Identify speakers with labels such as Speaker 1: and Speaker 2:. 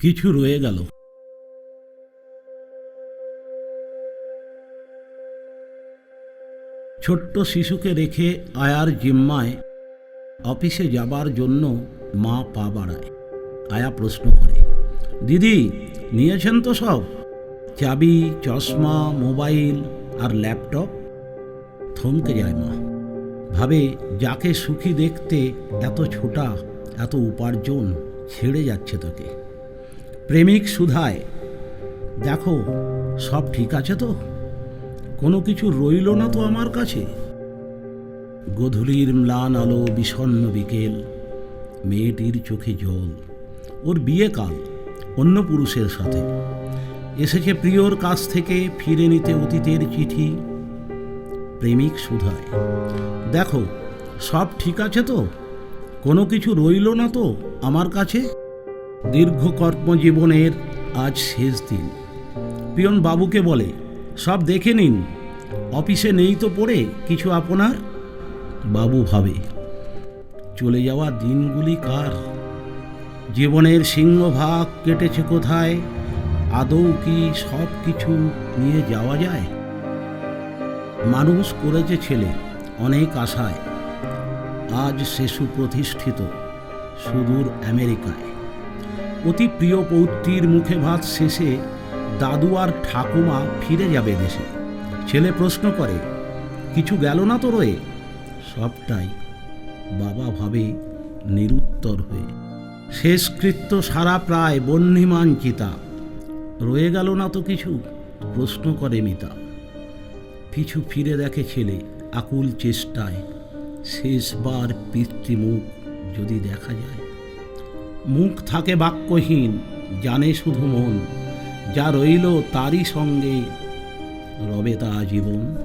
Speaker 1: কিছু রয়ে গেল। ছোট্ট শিশুকে রেখে আয়ার জিম্মায় অফিসে যাবার জন্য মা পা বাড়ায়। আয়া প্রশ্ন করে, দিদি, নিয়েছেন তো সব? চাবি, চশমা, মোবাইল আর ল্যাপটপ? থমকে যায় মা। ভাবে, যাকে সুখী দেখতে এত ছোটা, এত উপার্জন ছেড়ে যাচ্ছে তোকে। প্রেমিক সুধায়। দেখো, সব ঠিক আছে তো? কোনো কিছু রইল না তো আমার কাছে? গধূলির ম্লান আলো বিষণ্ণ বিকেল, মেয়েটির চোখে জল। ওর বিয়ে কাল, অন্য পুরুষের সাথে। এসেছে প্রিয়র কাছ থেকে ফিরে নিতে অতীতের চিঠি। প্রেমিক সুধায়, দেখো, সব ঠিক আছে তো? কোনো কিছু রইল না তো আমার কাছে? দীর্ঘ কর্মজীবনের আজ শেষ দিন। পিয়ন বাবুকে বলে, সব দেখে নিন, অফিসে নেই তো পড়ে কিছু আপনার? বাবু ভাবে, চলে যাওয়া দিনগুলি কার? জীবনের সিংহভাগ কেটেছে কোথায়? আদৌ কি সব কিছু নিয়ে যাওয়া যায়? মানুষ করেছে ছেলে, অনেক আশায়। আজ শিশু প্রতিষ্ঠিত, সুদূর আমেরিকায়। অতি প্রিয় পৌত্রীর মুখে ভাত শেষে দাদু আর ঠাকুমা ফিরে যাবে দেশে। ছেলে প্রশ্ন করে, কিছু গেল না তো রয়ে? সবটাই বাবা ভাবে নিরুত্তর হয়ে। শেষকৃত্য সারা প্রায় বহ্নিমান চিতা রয়ে গেল না তো কিছু? প্রশ্ন করে মিতা। পিছু ফিরে দেখে ছেলে আকুল চেষ্টায়, শেষবার পিতৃমুখ যদি দেখা যায়। মুখ থাকে বাক্যহীন জানে শুধু মন। যা রইল তারই সঙ্গে রবে তা জীবন।